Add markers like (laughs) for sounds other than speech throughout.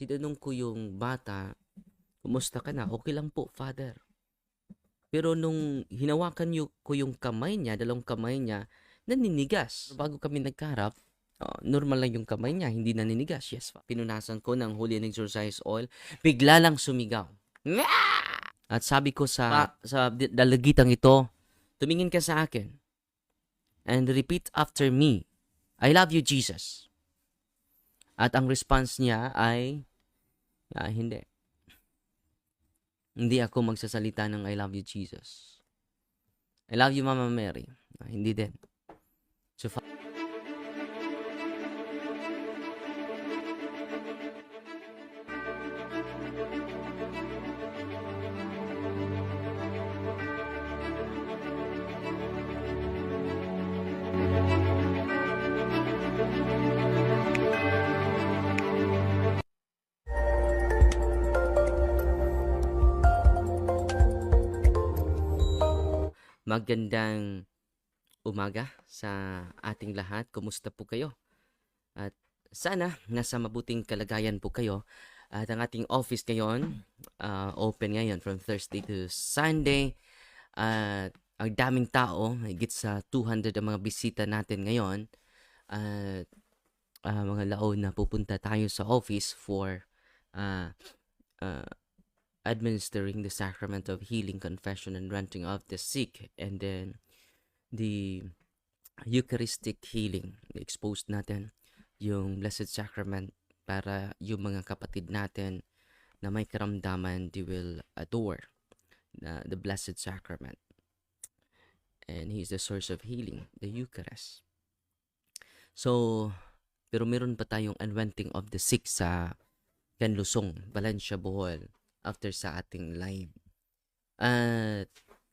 tinanong ko yung bata, kumusta ka na? Okay lang po, father. Pero nung hinawakan yu- ko yung kamay niya, dalawang kamay niya, naninigas. Bago kami nagkarap, uh, normal lang yung kamay niya, hindi naninigas. Yes, fa. Pinunasan ko ng Holy and Exorcise Oil, bigla lang sumigaw. At sabi ko sa, sa dalagitang ito, tumingin ka sa akin and repeat after me, I love you, Jesus. At ang response niya ay, ah, hindi. Hindi ako magsasalita ng I love you, Jesus. I love you, Mama Mary. Ah, hindi din. So, magandang umaga sa ating lahat. Kumusta po kayo? At sana nasa mabuting kalagayan po kayo. At ang ating office ngayon, ah, open ngayon from Thursday to Sunday. At ang daming tao, higit sa 200 ang mga bisita natin ngayon. At ah, mga laon na pupunta tayo sa office for ah, ah, administering the sacrament of healing, confession, and renting of the sick. And then, the Eucharistic healing. Exposed natin yung Blessed Sacrament para yung mga kapatid natin na may karamdaman, they will adore the, the Blessed Sacrament. And He's the source of healing, the Eucharist. So, pero meron pa tayong anointing of the sick sa Canlusong, Valencia, Bohol after sa ating live. At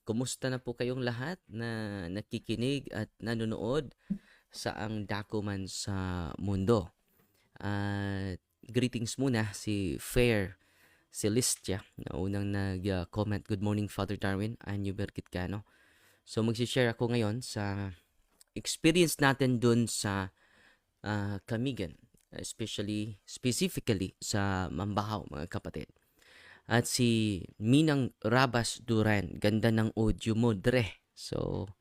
kumusta na po kayong lahat na nakikinig at nanonood sa ang dako man sa mundo. At greetings muna si Fair Celestia na unang nag-comment. Good morning Father Darwin, Anyo Berkitcano. So magsishare ako ngayon sa experience natin dun sa ah, Kamigan, especially specifically sa Mambahaw mga kapatid. At si Minang Rabas Duran, ganda ng audio mo, Dre. So,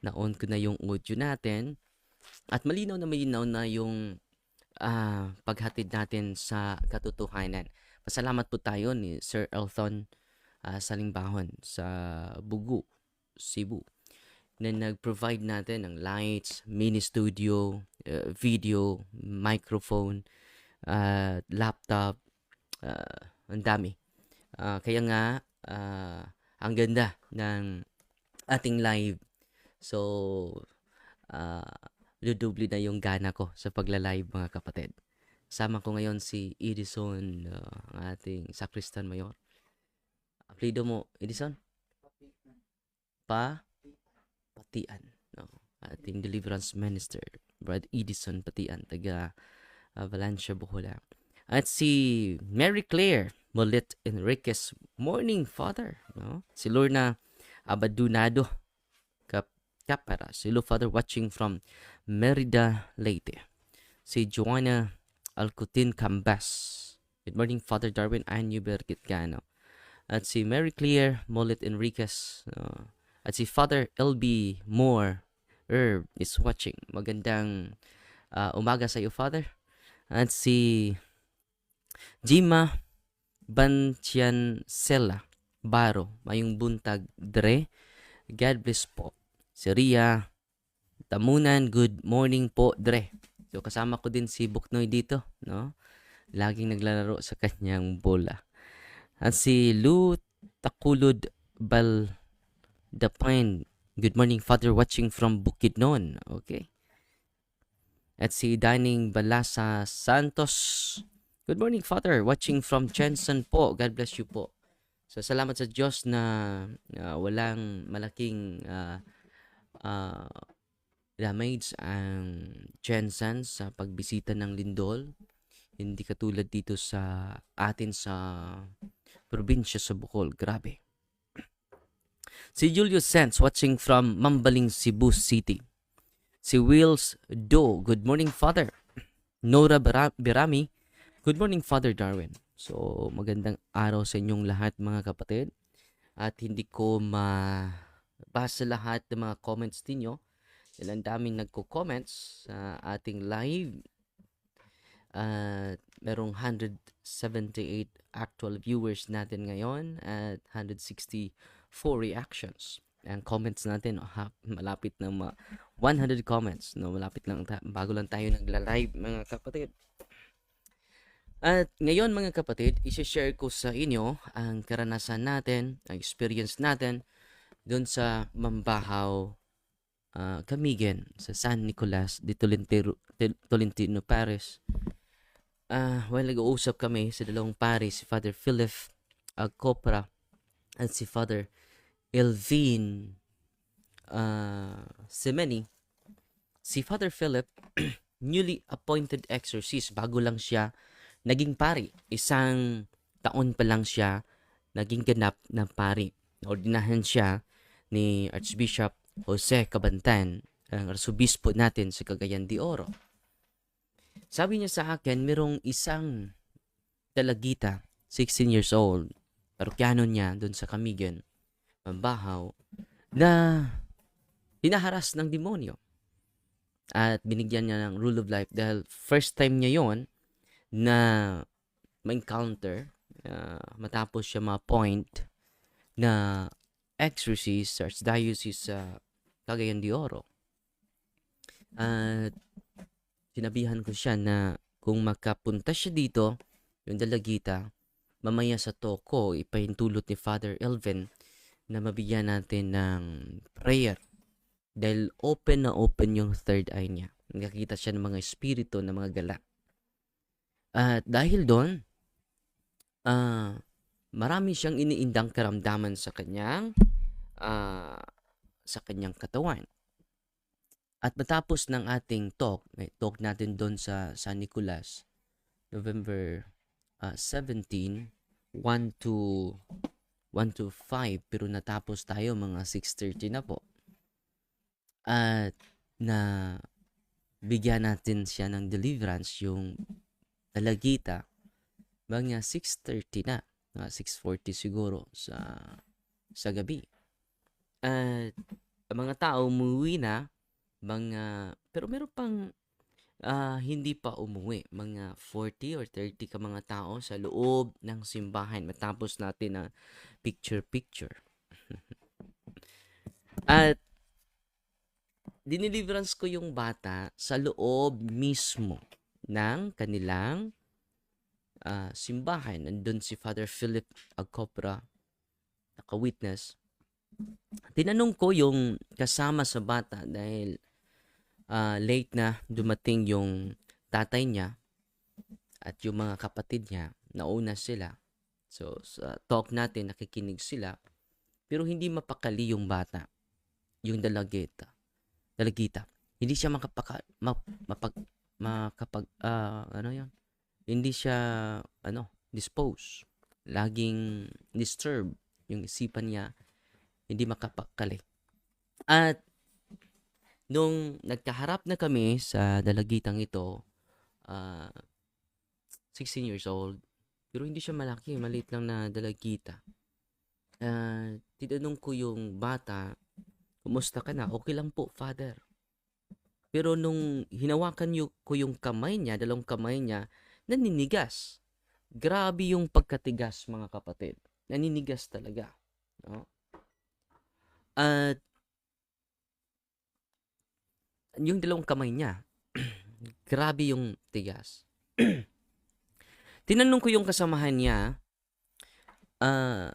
na-on ko na yung audio natin. At malinaw na malinaw na yung ah, paghatid natin sa katotohanan. Pasalamat po tayo ni Sir Elthon ah, Salingbahon sa Bugu, Cebu na nag-provide natin ng lights, mini studio, uh, video, microphone, uh, laptop, uh, ang dami. Ah, kaya nga, ah, ang ganda ng ating live. So, uh, dudoble na yung gana ko sa pagla-live mga kapatid. Sama ko ngayon si Edison, ah, ang ating Sacristan Mayor. Apelido mo, Edison? Pa? Patian. No? Ating Deliverance Minister, Brad Edison Patian, taga ah, Valencia, Bohola. At si Mary Claire Molit Enriquez. Morning, Father. No? Si Lorna Abadunado Cap Capara. Si Lo Father watching from Merida, Leyte. Si Joanna Alcutin Cambas. Good morning, Father Darwin Anuber Gitgano. At si Mary Claire Molit Enriquez. no? at si Father LB Moore Herb is watching. Magandang ah, umaga sa iyo, Father. At si Jima Bantian Sela Baro, mayong buntag Dre. God bless po. Si Ria Tamunan, good morning po Dre. So kasama ko din si Buknoy dito, no? Laging naglalaro sa kanyang bola. At si Lu Takulud Bal Dapine. Good morning, Father, watching from Bukidnon. Okay. At si Dining Balasa Santos. Good morning, Father. Watching from Jensen po. God bless you po. So, salamat sa Diyos na ah, walang malaking ah, ah, damage ang Jensen sa pagbisita ng lindol. Hindi katulad dito sa atin sa probinsya sa Bukol. Grabe. Si Julius Sands watching from Mambaling, Cebu City. Si Wills Do. Good morning, Father. Nora Birami. Good morning, Father Darwin. So, magandang araw sa inyong lahat mga kapatid. At hindi ko mabasa lahat ng mga comments ninyo. Dahil ang daming nagko-comments sa ating live. At merong 178 actual viewers natin ngayon at 164 reactions. Ang comments natin, ha, malapit na ma 100 comments. No? Malapit lang, bago lang tayo nagla-live mga kapatid. At ngayon mga kapatid, isi-share ko sa inyo ang karanasan natin, ang experience natin doon sa Mambahaw, uh, Camigen, sa San Nicolas de Tolentino, Tolentino Paris. Uh, while nag-uusap kami sa dalawang pare, si Father Philip Alcopra at si Father Elvin uh, Semeni, si Father Philip, (clears throat) newly appointed exorcist, bago lang siya naging pari. Isang taon pa lang siya naging ganap na pari. Ordinahan siya ni Archbishop Jose Cabantan, ang arsobispo natin sa Cagayan de Oro. Sabi niya sa akin, merong isang dalagita, 16 years old, parokyano niya doon sa Camigan, Mambahaw, na hinaharas ng demonyo. At binigyan niya ng rule of life dahil first time niya yon na ma-encounter uh, matapos siya ma-point na exorcist sa Archdiocese sa Cagayan de Oro. At sinabihan ko siya na kung makapunta siya dito, yung dalagita, mamaya sa toko, ipahintulot ni Father Elvin na mabigyan natin ng prayer. Dahil open na open yung third eye niya. Nakakita siya ng mga espiritu, ng mga gala. At dahil doon, uh, marami siyang iniindang karamdaman sa kanyang uh, sa kanyang katawan. At matapos ng ating talk, may talk natin doon sa San Nicolas, November uh, 17, 1 to 1 to 5, pero natapos tayo mga 6.30 na po. At na bigyan natin siya ng deliverance yung talagita mga 6.30 na, mga 6.40 siguro sa sa gabi. At ang mga tao umuwi na, mga, pero meron pang uh, hindi pa umuwi. Mga 40 or 30 ka mga tao sa loob ng simbahan matapos natin na picture-picture. (laughs) At diniliverance ko yung bata sa loob mismo ng kanilang uh, simbahan. Nandun si Father Philip Agcopra, naka-witness. Tinanong ko yung kasama sa bata dahil uh, late na dumating yung tatay niya at yung mga kapatid niya, nauna sila. So, sa talk natin, nakikinig sila. Pero hindi mapakali yung bata, yung dalagita. Dalagita. Hindi siya makapaka, map, mapag, makapag, uh, ano yan? Hindi siya, ano, dispose. Laging disturb yung isipan niya. Hindi makapakali. At nung nagkaharap na kami sa dalagitang ito, uh, ah, 16 years old, pero hindi siya malaki, maliit lang na dalagita. Uh, tinanong ko yung bata, kumusta ka na? Okay lang po, father. Pero nung hinawakan yung, ko yung kamay niya, dalawang kamay niya, naninigas. Grabe yung pagkatigas, mga kapatid. Naninigas talaga. No? At yung dalawang kamay niya, (clears throat) grabe yung tigas. (clears throat) Tinanong ko yung kasamahan niya, uh,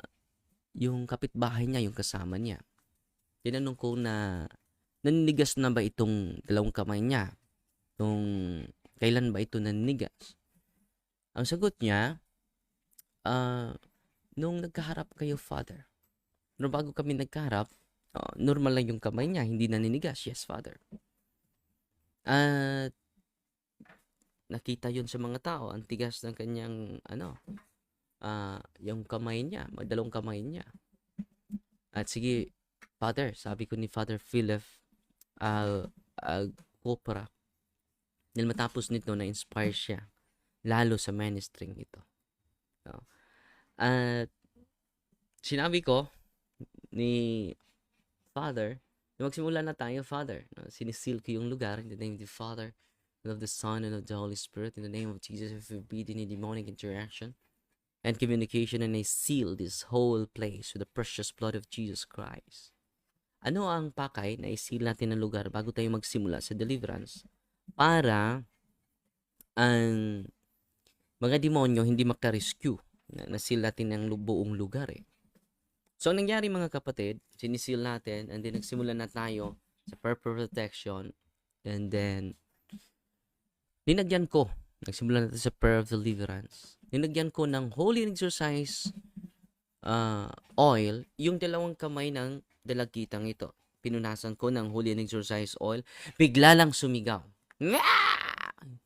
yung kapitbahay niya, yung kasama niya. Tinanong ko na, naninigas na ba itong dalawang kamay niya? Nung, kailan ba ito naninigas? Ang sagot niya, uh, nung nagkaharap kayo, Father. Nung bago kami nagkaharap, uh, normal lang yung kamay niya, hindi naninigas. Yes, Father. At nakita yon sa mga tao, ang tigas ng kanyang ano, uh, yung kamay niya, magdalong kamay niya. At sige, Father, sabi ko ni Father Philip uh, uh, Copra, dahil matapos nito na-inspire siya lalo sa ministering ito. No? At sinabi ko ni Father, magsimula na tayo, Father. No? Sinisil ko yung lugar in the name of the Father, and of the Son, and of the Holy Spirit, in the name of Jesus, if forbid any demonic interaction and communication, and I seal this whole place with the precious blood of Jesus Christ. Ano ang pakay na isil natin ang lugar bago tayo magsimula sa deliverance? Para ang mga demonyo hindi makarescue. Na, nasil natin lu- buong lugar eh. So, ang nangyari mga kapatid, sinisil natin and then nagsimula na tayo sa purple protection and then linagyan ko, nagsimula na tayo sa prayer of deliverance. Linagyan ko ng holy exercise uh, oil yung dalawang kamay ng dalagitang ito. Pinunasan ko ng holy and exercise oil. Bigla lang sumigaw.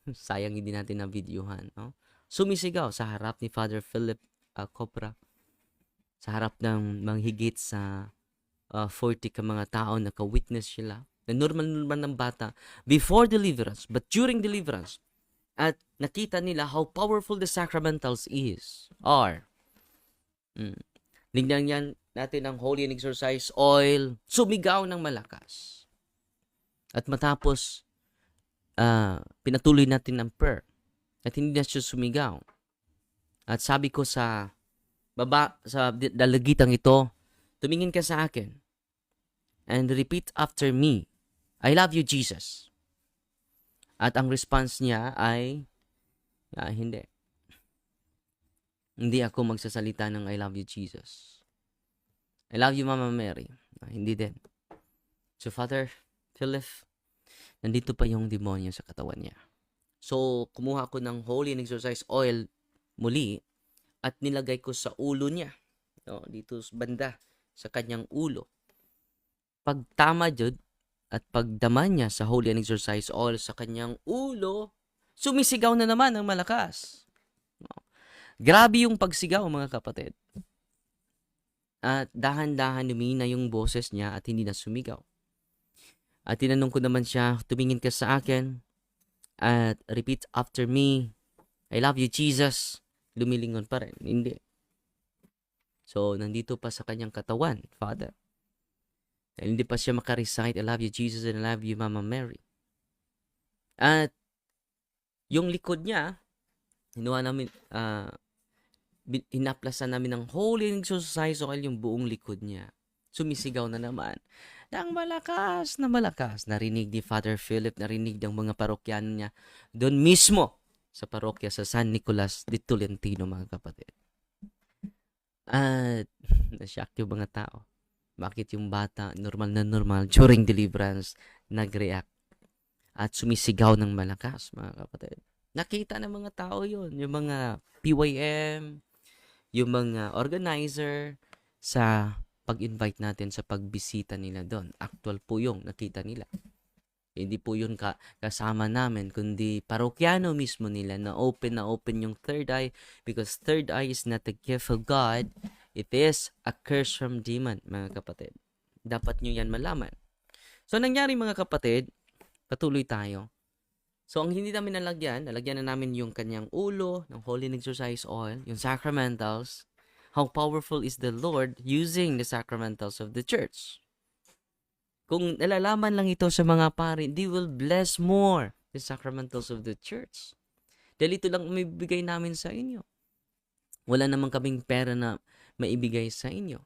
Sayang hindi natin na videohan. No? Sumisigaw sa harap ni Father Philip uh, Copra. Sa harap ng mga higit sa uh, 40 ka mga tao na ka-witness sila. Na normal-normal ng bata before deliverance, but during deliverance. At nakita nila how powerful the sacramentals is, are. Mm. Lignan yan natin ang holy and exercise oil, sumigaw ng malakas. At matapos, ah, pinatuloy natin ang prayer. At hindi na siya sumigaw. At sabi ko sa baba, sa dalagitang ito, tumingin ka sa akin and repeat after me, I love you, Jesus. At ang response niya ay, ah, hindi. Hindi ako magsasalita ng I love you, Jesus. I love you, Mama Mary. Ah, hindi din. So, Father Philip, nandito pa yung demonyo sa katawan niya. So, kumuha ko ng holy and exercise oil muli at nilagay ko sa ulo niya. No, dito sa banda, sa kanyang ulo. Pag tama jud at pagdama niya sa holy and exercise oil sa kanyang ulo, sumisigaw na naman ng malakas. No. Grabe yung pagsigaw, mga kapatid. At dahan-dahan lumina yung boses niya at hindi na sumigaw. At tinanong ko naman siya, tumingin ka sa akin at repeat after me, I love you, Jesus. Lumilingon pa rin. Hindi. So, nandito pa sa kanyang katawan, Father. Dahil hindi pa siya makarecite, I love you, Jesus, and I love you, Mama Mary. At yung likod niya, hinuha namin, ah, hinaplasan namin ng holy exercise oil yung buong likod niya. Sumisigaw na naman. Nang malakas na malakas. Narinig ni Father Philip, narinig ng mga parokyano niya doon mismo sa parokya sa San Nicolas de Tolentino, mga kapatid. At (laughs) nashock yung mga tao. Bakit yung bata, normal na normal, during deliverance, nag-react at sumisigaw ng malakas, mga kapatid. Nakita ng mga tao yon yung mga PYM, yung mga organizer sa pag-invite natin sa pagbisita nila doon. Actual po yung nakita nila. Hindi po yun ka kasama namin, kundi parokyano mismo nila na open na open yung third eye because third eye is not a gift of God. It is a curse from demon, mga kapatid. Dapat nyo yan malaman. So, nangyari mga kapatid, patuloy tayo. So, ang hindi namin nalagyan, nalagyan na namin yung kanyang ulo ng holy exercise oil, yung sacramentals, how powerful is the Lord using the sacramentals of the church. Kung nalalaman lang ito sa mga pari, they will bless more the sacramentals of the church. Dahil ito lang umibigay namin sa inyo. Wala namang kaming pera na maibigay sa inyo.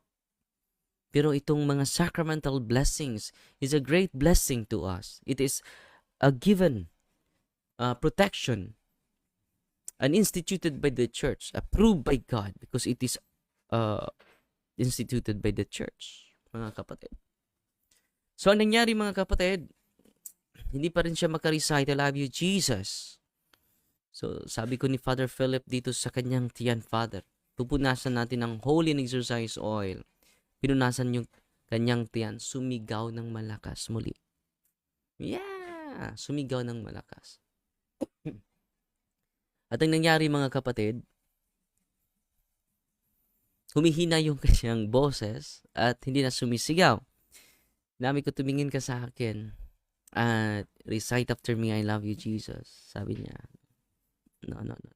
Pero itong mga sacramental blessings is a great blessing to us. It is a given uh, protection and instituted by the church, approved by God because it is uh, instituted by the church, mga kapatid. So, ang nangyari mga kapatid, hindi pa rin siya makarecite, I love you, Jesus. So, sabi ko ni Father Philip dito sa kanyang tiyan, Father, pupunasan natin ng holy and exercise oil. Pinunasan yung kanyang tiyan, sumigaw ng malakas muli. Yeah! Sumigaw ng malakas. At ang nangyari mga kapatid, humihina yung (laughs) kanyang boses at hindi na sumisigaw. Dami ko tumingin ka sa akin at recite after me, I love you, Jesus. Sabi niya, no, no, no.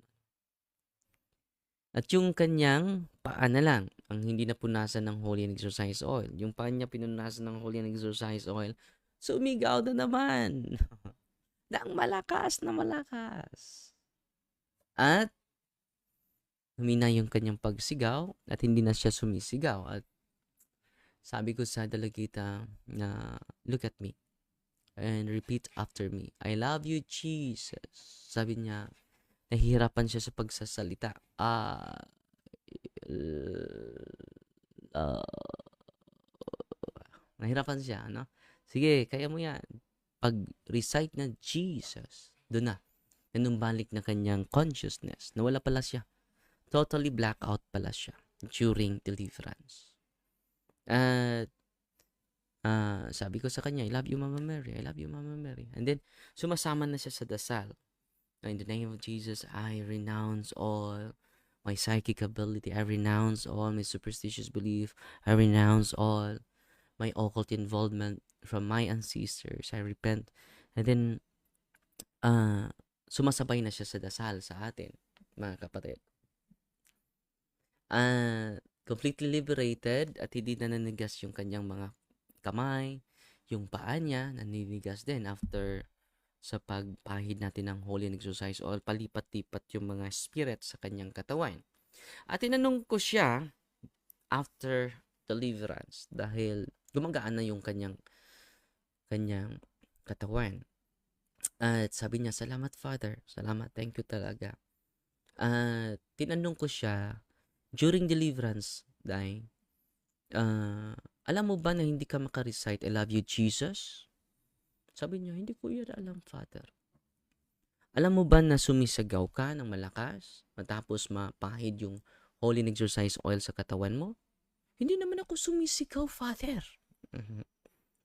At yung kanyang paa na lang ang hindi napunasan ng holy and exercise oil. Yung paa niya pinunasan ng holy and exercise oil, sumigaw na naman. (laughs) ng malakas na malakas. At humina yung kanyang pagsigaw at hindi na siya sumisigaw. At sabi ko sa dalagita na, look at me and repeat after me. I love you, Jesus. Sabi niya, nahihirapan siya sa pagsasalita. Ah, uh, nahirapan siya, ano? Sige, kaya mo yan. Pag-recite na Jesus, doon na. Nanumbalik na kanyang consciousness. Nawala pala siya. Totally blackout pala siya during deliverance. At uh, sabi ko sa kanya, I love you, Mama Mary. I love you, Mama Mary. And then, sumasama na siya sa dasal. In the name of Jesus, I renounce all my psychic ability. I renounce all my superstitious belief. I renounce all my occult involvement from my ancestors. I repent. And then, uh, sumasabay na siya sa dasal sa atin, mga kapatid. Uh, completely liberated at hindi na nanigas yung kanyang mga kamay, yung paa niya naninigas din after sa pagpahid natin ng holy and exercise oil, palipat-lipat yung mga spirit sa kanyang katawan. At tinanong ko siya after deliverance dahil gumagaan na yung kanyang kanyang katawan. At sabi niya, salamat Father, salamat, thank you talaga. At tinanong ko siya, during deliverance, dahil, uh, alam mo ba na hindi ka makarecite, I love you Jesus? Sabi niya, hindi ko yan alam, Father. Alam mo ba na sumisagaw ka ng malakas matapos mapahid yung holy exercise oil sa katawan mo? Hindi naman ako sumisigaw, Father. Mhm.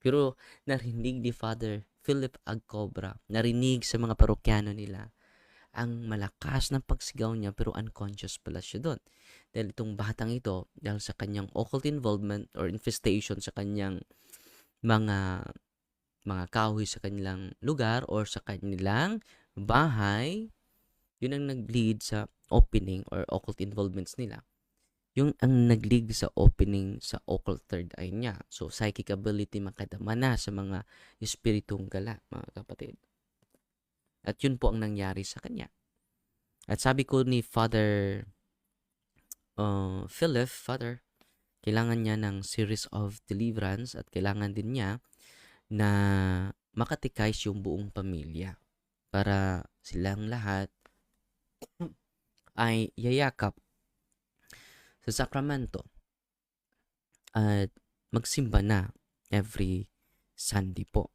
Pero narinig ni Father Philip Agcobra, narinig sa mga parokyano nila ang malakas ng pagsigaw niya pero unconscious pala siya doon. Dahil itong batang ito, dahil sa kanyang occult involvement or infestation sa kanyang mga mga kahoy sa kanilang lugar or sa kanilang bahay, yun ang nag-lead sa opening or occult involvements nila. Yung ang nag-lead sa opening sa occult third eye niya. So, psychic ability makadama na sa mga espiritong gala, mga kapatid. At yun po ang nangyari sa kanya. At sabi ko ni Father uh, Philip, Father, kailangan niya ng series of deliverance at kailangan din niya na makatikais yung buong pamilya para silang lahat ay yayakap sa sakramento at magsimba na every Sunday po.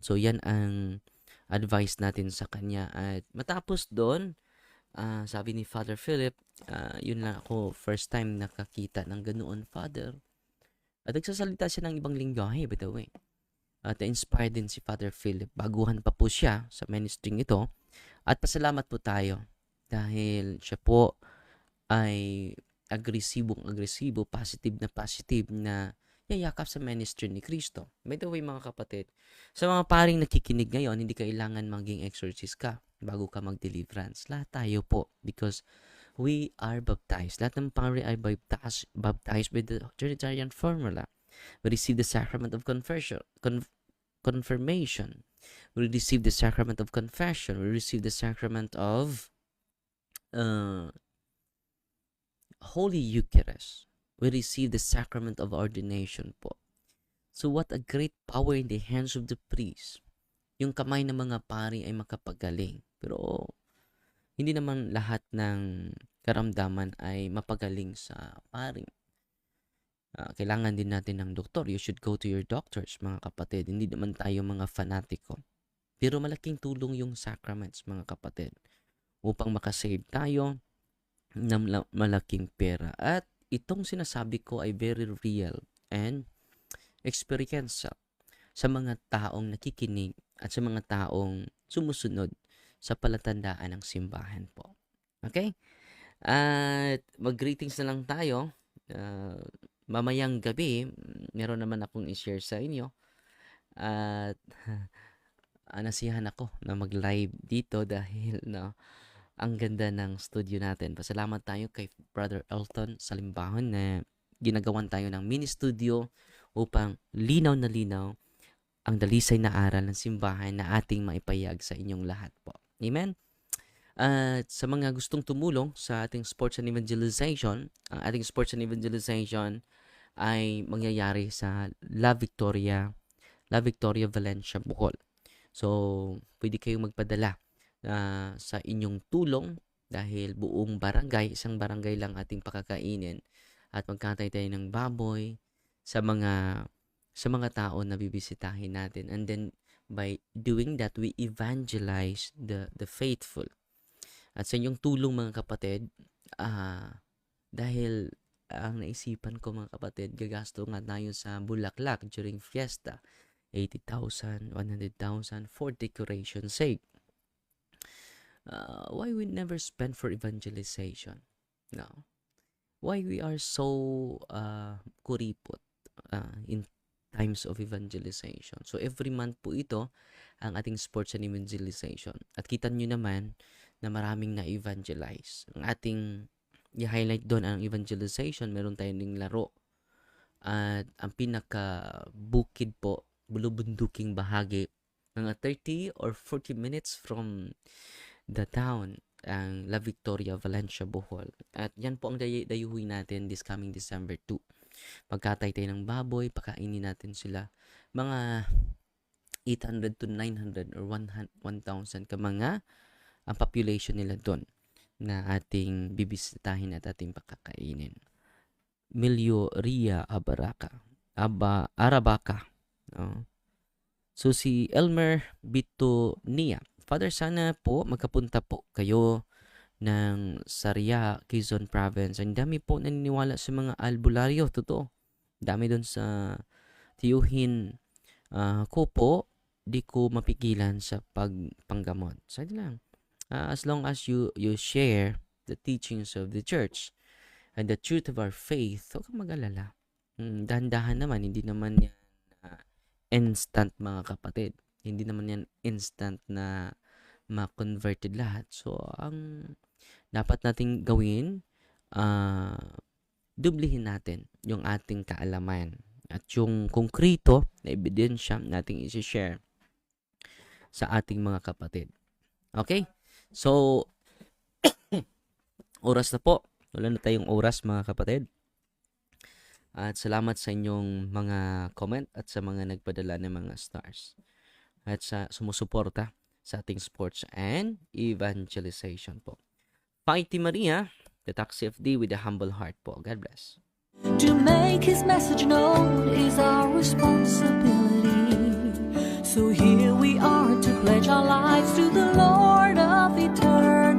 So yan ang advice natin sa kanya at matapos doon uh, sabi ni Father Philip uh, yun lang ako first time nakakita ng ganoon Father at nagsasalita siya ng ibang lingwahe by the way at na-inspire din si Father Philip. Baguhan pa po siya sa ministry ito. At pasalamat po tayo dahil siya po ay agresibong agresibo, positive na positive na yayakap sa ministry ni Kristo. By the way mga kapatid, sa mga paring nakikinig ngayon, hindi kailangan maging exorcist ka bago ka mag-deliverance. Lahat tayo po because we are baptized. Lahat ng pari ay baptized, baptized by the Trinitarian formula. We receive the sacrament of conversion, con- confirmation. We receive the sacrament of confession. We receive the sacrament of uh, Holy Eucharist. We receive the sacrament of ordination po. So what a great power in the hands of the priest. Yung kamay ng mga pari ay makapagaling. Pero hindi naman lahat ng karamdaman ay mapagaling sa pari. Uh, kailangan din natin ng doktor. You should go to your doctors, mga kapatid. Hindi naman tayo mga fanatiko. Pero malaking tulong yung sacraments, mga kapatid. Upang makasave tayo ng malaking pera. At itong sinasabi ko ay very real and experiential sa mga taong nakikinig at sa mga taong sumusunod sa palatandaan ng simbahan po. Okay? At mag-greetings na lang tayo. Uh, mamayang gabi, meron naman akong i-share sa inyo. At (laughs) anasihan ako na mag-live dito dahil no, ang ganda ng studio natin. Pasalamat tayo kay Brother Elton sa limbahon na ginagawan tayo ng mini studio upang linaw na linaw ang dalisay na aral ng simbahan na ating maipayag sa inyong lahat po. Amen? At sa mga gustong tumulong sa ating sports and evangelization, ang ating sports and evangelization ay mangyayari sa La Victoria, La Victoria Valencia, Bohol. So, pwede kayong magpadala uh, sa inyong tulong dahil buong barangay, isang barangay lang ating pakakainin at magkatay tayo ng baboy sa mga sa mga tao na bibisitahin natin and then by doing that we evangelize the the faithful at sa inyong tulong mga kapatid, ah, dahil ang naisipan ko mga kapatid, gagasto nga tayo sa bulaklak during fiesta. 80,000, 100,000 for decoration sake. Uh, why we never spend for evangelization? No. Why we are so uh, kuripot uh, in times of evangelization. So every month po ito ang ating sports and evangelization. At kita nyo naman na maraming na-evangelize. Ang ating i-highlight doon ang evangelization, meron tayong laro. At ang pinaka-bukid po, bulubunduking bahagi, mga 30 or 40 minutes from the town, ang La Victoria, Valencia, Bohol. At yan po ang day- dayuhin natin this coming December 2. Pagkatay tayo ng baboy, pakainin natin sila. Mga 800 to 900 or 1,000 ka mga ang population nila doon na ating bibisitahin at ating pakakainin. Milyo Ria Abaraka. Aba, Arabaka. No? So si Elmer Bito Nia. Father, sana po magkapunta po kayo ng Saria, Quezon Province. Ang dami po naniniwala sa mga albularyo. Totoo. Dami doon sa tiyuhin uh, ko po. Di ko mapigilan sa pagpanggamot. Sige lang uh, as long as you you share the teachings of the church and the truth of our faith, huwag kang mag-alala. Mm, dahan-dahan naman, hindi naman yan uh, instant mga kapatid. Hindi naman yan instant na ma-converted lahat. So, ang dapat nating gawin, uh, dublihin natin yung ating kaalaman at yung konkreto na ebidensya nating isi-share sa ating mga kapatid. Okay? So, (coughs) oras na po. Wala na tayong oras mga kapatid. At salamat sa inyong mga comment at sa mga nagpadala ng mga stars. At sa sumusuporta sa ating sports and evangelization po. Fighty Maria, the Taxi FD with a humble heart po. God bless. To make his message known is our responsibility. So here we are to pledge our lives to the Lord of eternity.